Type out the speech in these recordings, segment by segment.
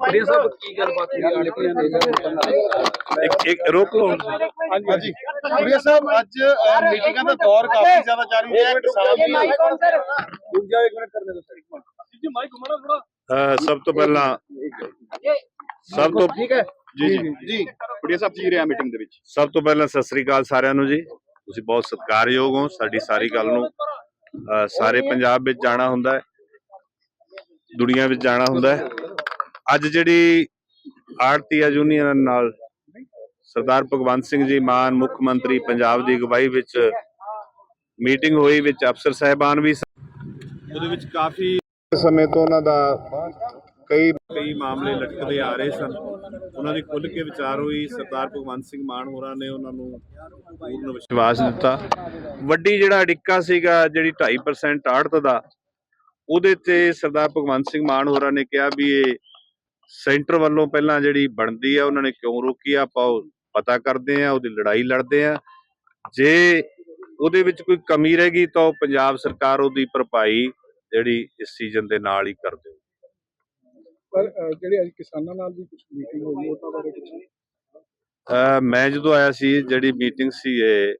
ਖੜੀਆ ਸਾਹਿਬ ਕੀ ਗੱਲਬਾਤ ਹੋਈ ਆੜਤੀਆਂ ਦੇ ਇੱਕ ਇੱਕ ਰੋਕ ਲਓ ਹਾਂਜੀ ਕੁੜੀਆ ਸਾਹਿਬ ਅੱਜ ਮੀਟਿੰਗਾਂ ਦਾ ਦੌਰ ਕਾਫੀ ਜ਼ਿਆਦਾ ਜਾਰੀ ਹੈ ਕਿਸਾਨ ਦੀ ਦੂਜਾ ਇੱਕ ਮਿੰਟ ਕਰਨੇ ਦੋ ਸਰ ਇੱਕ ਮਿੰਟ ਜੀ ਮਾਈਕ ਘੁਮਾਣਾ ਥੋੜਾ ਸਭ ਤੋਂ ਪਹਿਲਾਂ ਸਭ ਤੋਂ ਠੀਕ ਹੈ ਜੀ ਜੀ ਜੀ ਕੁੜੀਆ ਸਾਹਿਬ ਜੀ ਰਿਹਾ ਮੀਟਿੰਗ ਦੇ ਵਿੱਚ ਸਭ ਤੋਂ ਪਹਿਲਾਂ ਸਤਿ ਸ੍ਰੀ ਅਕਾਲ ਸਾਰਿਆਂ ਨੂੰ ਜੀ। ਤੁਸੀਂ ਬਹੁਤ ਸਤਿਕਾਰਯੋਗ ਹੋ ਸਾਡੀ ਸਾਰੀ ਗੱਲ ਨੂੰ ਸਾਰੇ ਪੰਜਾਬ ਵਿੱਚ ਜਾਣਾ ਹੁੰਦਾ ਹੈ ਦੁਨੀਆ ਵਿੱਚ ਜਾਣਾ ਹੁੰਦਾ ਹੈ। ਅੱਜ ਜਿਹੜੀ ਆੜਤੀਆ ਯੂਨੀਅਨ ਨਾਲ ਸਰਦਾਰ ਭਗਵੰਤ ਸਿੰਘ ਜੀ ਮਾਨ ਮੁੱਖ ਮੰਤਰੀ ਪੰਜਾਬ ਦੀ ਅਗਵਾਈ ਵਿੱਚ ਮੀਟਿੰਗ ਹੋਈ ਵਿੱਚ ਅਫਸਰ ਸਾਹਿਬਾਨ ਵੀ ਸਨ। ਉਹਦੇ ਵਿੱਚ ਕਾਫੀ ਸਮੇਂ ਤੋਂ ਉਹਨਾਂ ਦਾ ਕਈ ਕਈ ਮਾਮਲੇ ਲਟਕਦੇ ਆ ਰਹੇ ਸਨ। ਉਹਨਾਂ ਦੀ ਖੁੱਲ੍ਹ ਕੇ ਵਿਚਾਰ ਹੋਈ ਸਰਦਾਰ ਭਗਵੰਤ ਸਿੰਘ ਮਾਨ ਹੋਰਾਂ ਨੇ ਉਹਨਾਂ ਨੂੰ ਪੂਰਨ ਵਿਸ਼ਵਾਸ ਦਿੱਤਾ। ਵੱਡੀ ਜਿਹੜਾ ਅੜਿੱਕਾ ਸੀਗਾ ਜਿਹੜੀ 2.5% ਆੜਤ ਦਾ ਉਹਦੇ ਤੇ ਸਰਦਾਰ ਭਗਵੰਤ ਸਿੰਘ ਮਾਨ ਹੋਰਾਂ ਨੇ ਕਿਹਾ ਵੀ ਇਹ ਸੈਂਟਰ ਵੱਲੋਂ ਪਹਿਲਾਂ ਜਿਹੜੀ ਬਣਦੀ ਆ ਉਹਨਾਂ ਨੇ ਕਿਉਂ ਰੋਕੀ ਆ? ਆਪਾਂ ਪਤਾ ਕਰਦੇ ਆ ਉਹਦੀ ਲੜਾਈ ਲੜਦੇ ਆ। ਜੇ ਉਹਦੇ ਵਿੱਚ ਕੋਈ ਕਮੀ ਰਹਿ ਗਈ ਤਾਂ ਪੰਜਾਬ ਸਰਕਾਰ ਉਹਦੀ ਭਰਪਾਈ ਜਿਹੜੀ ਇਸ ਸੀਜ਼ਨ ਦੇ ਨਾਲ ਹੀ ਕਰ ਦੇਵੇ ਪਰ ਜਿਹੜੇ ਅੱਜ ਕਿਸਾਨਾਂ ਨਾਲ ਵੀ ਕੁਝ ਮੀਟਿੰਗ ਹੋਈ ਉਹਨਾਂ ਬਾਰੇ ਕੁਝ ਮੈਂ ਜਦੋਂ ਆਇਆ ਸੀ ਜਿਹੜੀ ਮੀਟਿੰਗ ਸੀ ਇਹ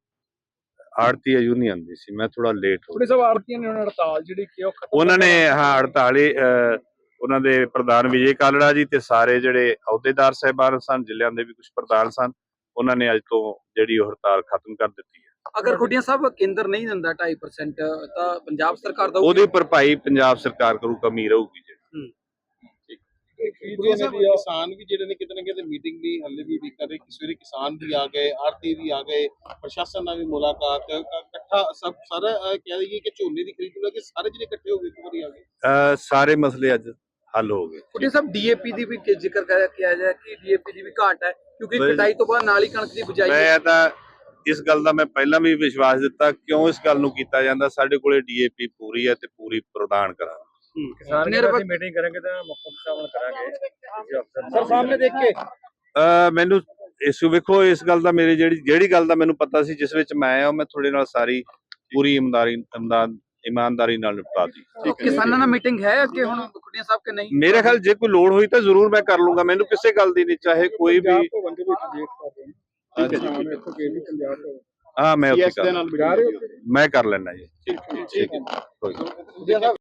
ਆੜਤੀ ਯੂਨੀਅਨ ਦੀ ਸੀ ਮੈਂ ਥੋੜਾ ਲੇਟ ਹੋ ਥੋੜੇ ਸਭ ਆੜਤੀਆਂ ਨੇ ਉਹਨਾਂ ਹੜਤਾਲ ਜਿਹੜੀ ਕਿ ਉਹ ਖਤਮ ਉਹਨਾਂ ਨੇ ਹਾਂ 48 ਅਹ, ਉਹਨਾਂ ਦੇ ਪ੍ਰਧਾਨ ਵਿਜੇ ਕਾਲੜਾ ਜੀ ਤੇ ਸਾਰੇ ਜਿਹੜੇ ਅਹੁਦੇਦਾਰ ਸਹਿਬਾਨ ਸਨ ਜ਼ਿਲ੍ਹਿਆਂ ਦੇ ਵੀ ਕੁਝ ਪ੍ਰਧਾਨ ਸਨ ਉਹਨਾਂ ਨੇ ਅੱਜ ਤੋਂ ਜਿਹੜੀ ਉਹ ਹੜਤਾਲ ਖਤਮ ਕਰ ਦਿੱਤੀ ਹੈ। ਅਗਰ ਖੁੱਡੀਆਂ ਸਾਹਿਬ ਕੇਂਦਰ ਨਹੀਂ ਦਿੰਦਾ 2.5% ਤਾਂ ਪੰਜਾਬ ਸਰਕਾਰ ਦਾ ਉਹਦੀ ਭਰਪਾਈ ਪੰਜਾਬ ਸਰਕਾਰ ਕਰੂ ਕਮੀ ਰਹੂਗੀ ਜਿਹੜੀ ਕਿਸਾਨ ਵੀ ਜਿਹੜੇ ਨੇ ਕਿਤੇ ਨਾ ਕਿਤੇ ਮੀਟਿੰਗ ਦੀ ਹੱਲੇ ਵੀ ਉਡੀਕ ਕਰ ਰਹੇ ਸਵੇਰੇ ਕਿਸਾਨ ਵੀ ਆ ਗਏ ਆਰਤੀ ਵੀ ਆ ਗਏ ਪ੍ਰਸ਼ਾਸਨ ਨਾਲ ਵੀ ਮੁਲਾਕਾਤ ਇਕੱਠਾ ਸਭ ਸਾਰਾ ਕਹਿ ਦਈਏ ਕਿ ਝੋਨੇ ਦੀ ਖਰੀਦ ਨੂੰ ਲੈ ਕੇ ਸਾਰੇ ਜਿਹੜੇ ਇਕੱਠੇ ਹੋ ਗਏ ਇੱਕ ਵਾਰੀ ਆ ਗਏ ਸਾਰੇ ਮਸਲੇ ਅੱਜ ਹੱਲ ਹੋ ਗਏ ਖੁੱਡੀਆਂ ਸਾਹਿਬ ਡੀਏਪੀ ਦੀ ਵੀ ਕਿ ਜ਼ਿਕਰ ਕਰਿਆ ਕਿਹਾ ਜਾਏ ਕਿ ਡੀਏਪੀ ਦੀ ਵੀ ਘਾਟ ਹੈ ਕਿਉਂਕਿ। ਕਟਾਈ ਤੋਂ ਬਾਅਦ ਨਾਲ ਹੀ ਕਣਕ ਦੀ ਬਿਜਾਈ। ਮੈਂ ਤਾਂ ਇਸ ਗੱਲ ਦਾ ਮੈਂ ਪਹਿਲਾਂ ਵੀ ਵਿਸ਼ਵਾਸ ਦਿੱਤਾ ਕਿਉਂ ਇਸ ਗੱਲ ਨੂੰ ਕੀਤਾ ਜਾਂਦਾ ਸਾਡੇ ਕੋਲੇ ਡੀਏਪੀ ਪੂਰੀ ਹੈ ਤੇ ਪੂਰੀ ਪ੍ਰਦਾਨ ਕਰਾਂਗੇ ਕਿਸਾਨ ਨੇ ਅਸੀਂ ਮੀਟਿੰਗ ਕਰਾਂਗੇ ਤਾਂ ਮੁੱਖ ਸ਼ਾਮਲ ਕਰਾਂਗੇ। ਸਰ ਸਾਹਮਣੇ ਦੇਖ। ਕੇ ਮੈਨੂੰ ਇਸ ਵੇਖੋ ਇਸ ਗੱਲ ਦਾ ਮੇਰੇ ਜਿਹੜੀ ਜਿਹੜੀ ਗੱਲ ਦਾ ਮੈਨੂੰ ਪਤਾ ਸੀ ਜਿਸ ਵਿੱਚ ਮੈਂ ਆ ਉਹ ਮੈਂ ਤੁਹਾਡੇ ਨਾਲ ਸਾਰੀ ਪੂਰੀ ਇਮਾਨਦਾਰੀ ਇਮਦਾਦ ਇਮਾਨਦਾਰੀ ਨਾਲ ਨਿਪਟਾ ਦੀ ਉਹ ਕਿਸਾਨਾਂ ਨਾਲ ਮੀਟਿੰਗ ਹੈ ਅੱਗੇ ਹੁਣ ਖੁੱਡੀਆਂ ਸਾਹਿਬ ਕਿ ਨਹੀਂ? ਮੇਰੇ ਖਿਆਲ ਜੇ ਕੋਈ ਲੋੜ ਹੋਈ ਤਾਂ ਜ਼ਰੂਰ ਮੈਂ ਕਰ ਲੂੰਗਾ। ਮੈਨੂੰ ਕਿਸੇ ਗੱਲ ਦੀ ਨਹੀਂ ਚਾਹੇ ਕੋਈ ਵੀ ਹਾਂ ਮੈਂ ਉੱਥੇ ਕਰ ਮੈਂ ਲੈਣਾ ਜੀ। ਠੀਕ ਠੀਕ